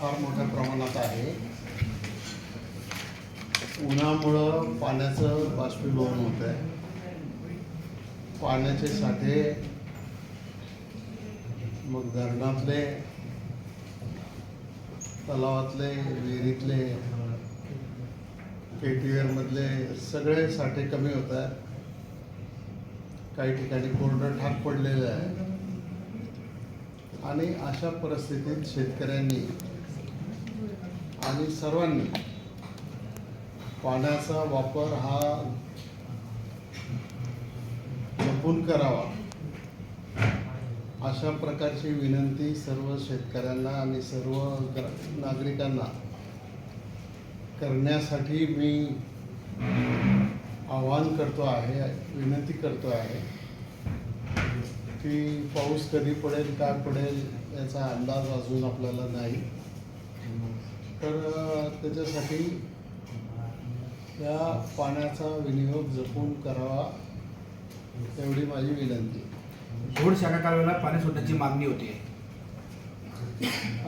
फार मोठ्या प्रमाणात आहे. उन्हामुळं पाण्याचं बाष्पीभवन होत आहे पाण्याचे साठे मग धरणातले तलावातले विहिरीतले मधले सगळे साठे कमी होत आहेत काही ठिकाणी कोरडं ठाक पडलेलं आहे. आणि अशा परिस्थितीत शेतकऱ्यांनी आणि सर्वांनी पाण्याचा वापर हा जपून करावा. अशा प्रकारची विनंती सर्व शेतकऱ्यांना आणि सर्व नागरिकांना करण्यासाठी मी आवाहन करतो आहे विनंती करतो आहे की पाऊस कधी पडेल काय पडेल याचा अंदाज अजून आपल्याला नाही. तर त्याच्यासाठी या पाण्याचा विनियोग जपून करावा एवढी माझी विनंती. घोड शाखा कालव्याला पाणी सोडण्याची मागणी होती.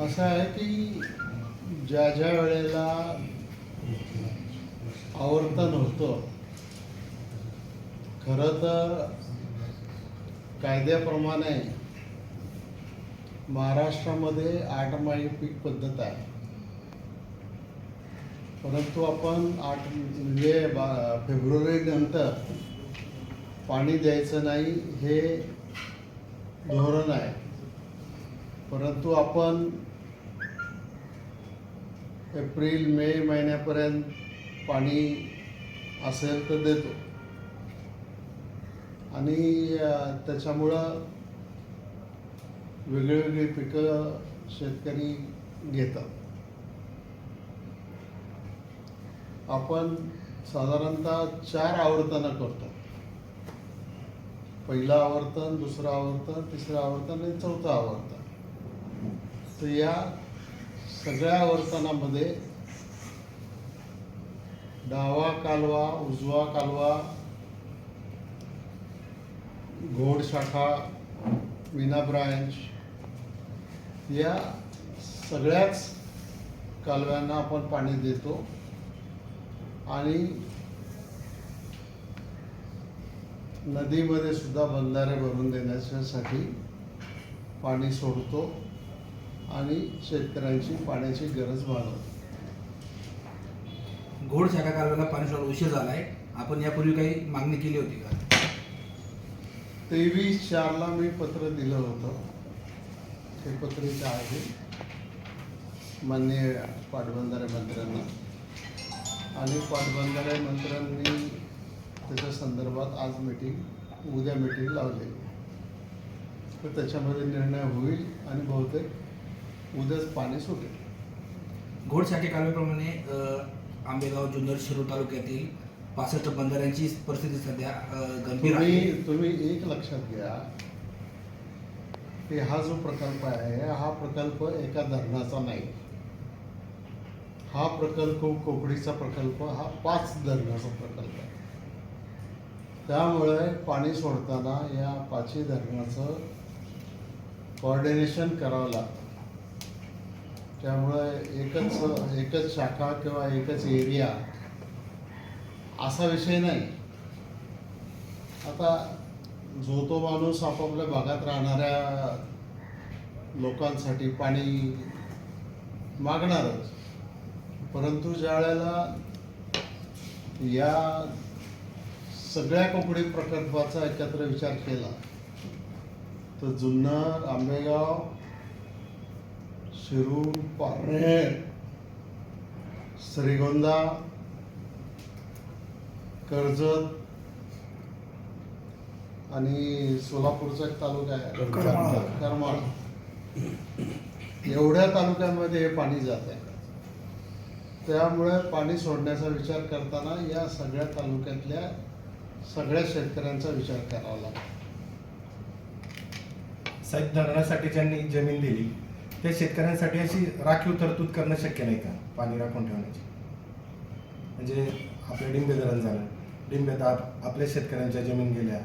असं आहे की ज्या ज्या वेळेला आवर्तन होतं खरं तर कायद्याप्रमाणे महाराष्ट्रामध्ये आठ माळी पीक पद्धत आहे. परंतु आपण आठ म्हणजे बा फेब्रुवारी नंतर पाणी द्यायचं नाही हे धोरण आहे. परंतु आपण एप्रिल मे महिन्यापर्यंत पाणी असेल तर देतो. आणि त्याच्यामुळं वेगळी पिकं शेतकरी घेतात. आपण साधारणतः चार आवर्तनं करतो. पहिलं आवर्तन दुसरं आवर्तन तिसरं आवर्तन आणि चौथं आवर्तन. तर या सगळ्या आवर्तनामध्ये डावा कालवा उजवा कालवा घोड शाखा विना ब्रांच या सगळ्याच कालव्यांना आपण पाणी देतो. आणि नदीमध्ये सुद्धा बंधारे भरून देण्यासाठी पाणी सोडतो आणि शेतकऱ्यांची पाण्याची गरज भागवतो. घोड शाखा कालव्याला पाणी सोडायला उशीर झालाय. आपण यापूर्वी काही मागणी केली होती का? तेवीस चारला मी पत्र दिलं होतं. ते पत्र इथं आहे. माननीय पाटबंधारे मंत्र्यांना. आणि पाटबंधारे मंत्र्यांनी त्याच्या संदर्भात आज मीटिंग उद्या मीटिंग लावली. तर त्याच्यामध्ये निर्णय होईल आणि बहुतेक उद्याच पाणी सुटेल. घोड शाखे कालव्याप्रमाणे आंबेगाव जुन्नर शिरूर तालुक्यातील पासष्ट बंधाऱ्यांची परिस्थिती सध्या गंभीर आहे. तुम्ही तुम्ही एक लक्षात घ्या. की हा जो प्रकल्प आहे हा प्रकल्प एका धरणाचा नाही. हा प्रकल्प कोकडीचा प्रकल्प हा पाच धरणाचा प्रकल्प आहे. त्यामुळे पाणी सोडताना या पाचही धरणाचं कॉर्डिनेशन करावं लागतं. त्यामुळे एकच एकच शाखा किंवा एकच एरिया असा विषय नाही. आता जो तो माणूस आपापल्या भागात राहणाऱ्या लोकांसाठी पाणी मागणारच. परंतु ज्या वेळेला या सगळ्या कोकणी प्रकल्पाचा एकत्र विचार केला तर जुन्नर आंबेगाव शिरूर पारनेर श्रीगोंदा कर्जत आणि सोलापूरचा एक तालुका आहे. करमाळा. करमाळा. एवढ्या तालुक्यांमध्ये हे पाणी जात आहे. त्यामुळे पाणी सोडण्याचा विचार करताना या सगळ्या तालुक्यातल्या सगळ्या शेतकऱ्यांचा विचार करावा लागतो. साहेब धरणासाठी ज्यांनी जमीन दिली त्या शेतकऱ्यांसाठी अशी राखीव तरतूद करणं शक्य नाही का? पाणी राखून ठेवण्याची. म्हणजे आपलं डिंबे धरण झालं. डिंब्यात आप आपल्या शेतकऱ्यांच्या जमीन गेल्या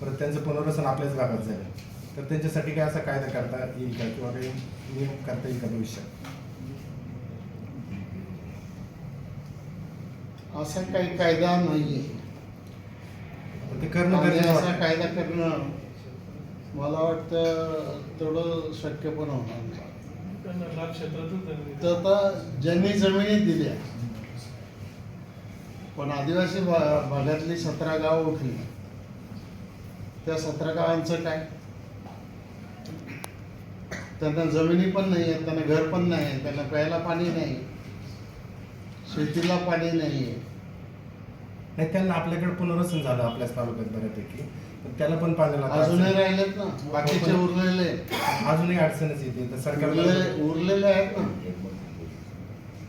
परत त्यांचं पुनर्वसन आपल्याच भागात झालं. तर त्यांच्यासाठी काय असा कायदा करता येईल का? किंवा काही नियम करता येईल का भविष्यात? असा काही कायदा ते करणं आणि गरजेचं असा. कायदा करणं मला वाटतं तेवढं शक्य पण होणार नाही. तर आता ज्यांनी जमिनी दिल्या पण आदिवासी भागातली सतरा गावं उठली. त्या सतरा गावांचं काय? त्यांना जमिनी पण नाही आहेत त्यांना घर पण नाही आहे त्यांना प्यायला पाणी नाही. शेतीला पाणी नाही आहे नाही त्यांना आपल्याकडे पुनर्वसन झालं आपल्याच तालुक्यात बऱ्यापैकी. पण त्याला पण त्रास अजूनही. राहिलेत ना. बाकीचे उरलेले अजूनही अडचणच येते. तर सरकारला उरले उरलेले आहेत ना.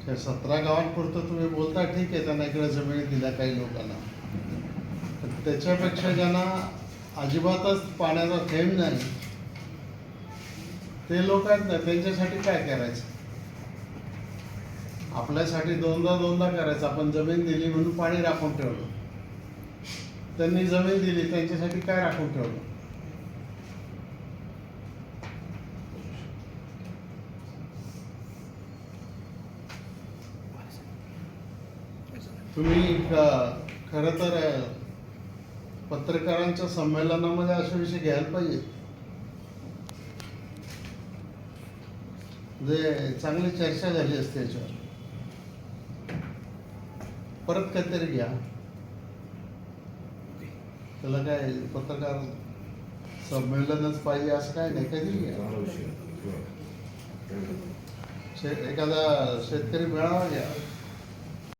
त्या सतरा गावांपुरतं तुम्ही बोलता ठीक आहे. त्यांना इकडे जमिनी दिल्या काही लोकांना. पण त्याच्यापेक्षा ज्यांना अजिबातच पाण्याचा थेंब नाही ते लोक आहेत ना त्यांच्यासाठी काय करायचं? आपल्यासाठी दोनदा दोनदा करायचं. आपण जमीन दिली म्हणून पाणी राखून ठेवलं. त्यांनी जमीन दिली त्यांच्यासाठी काय राखून ठेवलं? तुम्ही खर खरं तर पत्रकारांच्या संमेलनामध्ये असे विषय घ्यायला पाहिजे. जे चांगली चर्चा झाली असते याच्यावर. परत काहीतरी घ्या. त्याला काय पत्रकार संमेलनच पाहिजे असं काय नाही कधी घ्या. एखादा शेतकरी मेळावा घ्या.